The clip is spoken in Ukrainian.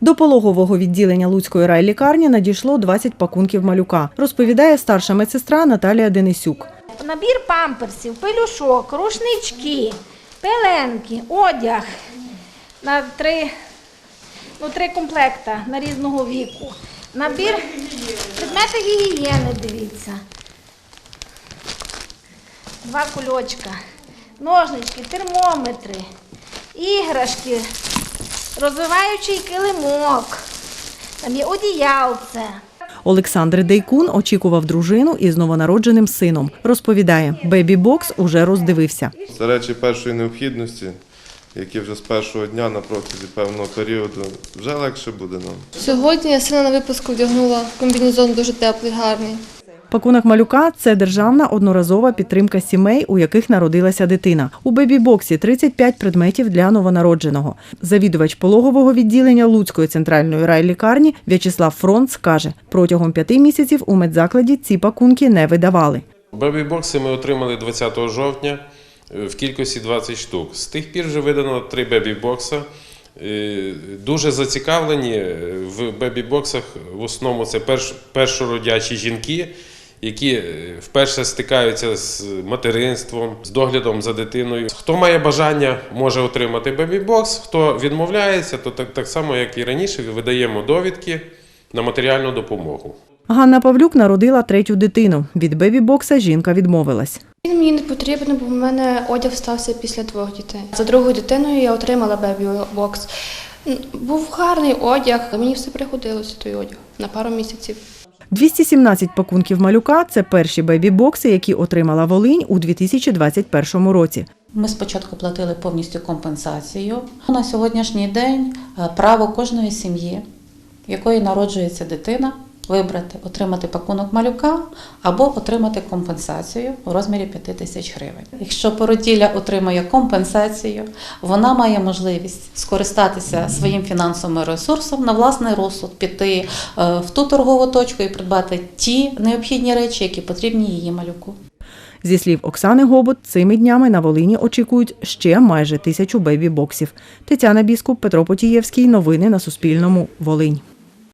До пологового відділення Луцької райлікарні надійшло 20 пакунків малюка, розповідає старша медсестра Наталія Денисюк. Набір памперсів, пелюшок, рушнички, пеленки, одяг на три, ну, три комплекта на різного віку. Набір предмети гігієни, дивіться. Два кульочка, ножнички, термометри, іграшки, розвиваючий килимок, там є одіялце. Олександр Дейкун очікував дружину із новонародженим сином. Розповідає, бебі-бокс уже роздивився. Це речі першої необхідності, які вже з першого дня на протязі певного періоду вже легше буде нам. Сьогодні я сина на випуску вдягнула комбінезон дуже теплий, гарний. Пакунок малюка це державна одноразова підтримка сімей, у яких народилася дитина. У бебі-боксі 35 предметів для новонародженого. Завідувач пологового відділення Луцької центральної райлікарні В'ячеслав Фронц каже, протягом п'яти місяців у медзакладі ці пакунки не видавали. Бебі-бокси ми отримали 20 жовтня е, в кількості 20 штук. З тих пір вже видано три бебі-бокса. Е, Дуже зацікавлені е, в бебі-боксах. В основному це перш, першородячі жінки, які е, вперше стикаються з материнством, з доглядом за дитиною. Хто має бажання, може отримати бебі-бокс. Хто відмовляється, то так, так само, як і раніше, видаємо довідки на матеріальну допомогу. Ганна Павлюк народила третю дитину. Від бебі-бокса жінка відмовилась. Він мені не потрібен, бо в мене одяг стався після двох дітей. За другою дитиною я отримала бебі-бокс. Був гарний одяг, мені все пригодилося той одяг на пару місяців. 217 пакунків малюка це перші бебі-бокси, які отримала Волинь у 2021 році. Ми спочатку платили повністю компенсацію. На сьогоднішній день е, право кожної сім'ї, якої народжується дитина, вибрати, отримати пакунок малюка або отримати компенсацію у розмірі 5 тисяч гривень. Якщо породілля отримує компенсацію, вона має можливість скористатися своїм фінансовим ресурсом на власний розсуд, піти е, в ту торгову точку і придбати ті необхідні речі, які потрібні її малюку. Зі слів Оксани Гобот, цими днями на Волині очікують ще майже тисячу бебі-боксів. Тетяна Біскуп, Петро Потієвський. Новини на Суспільному. Волинь.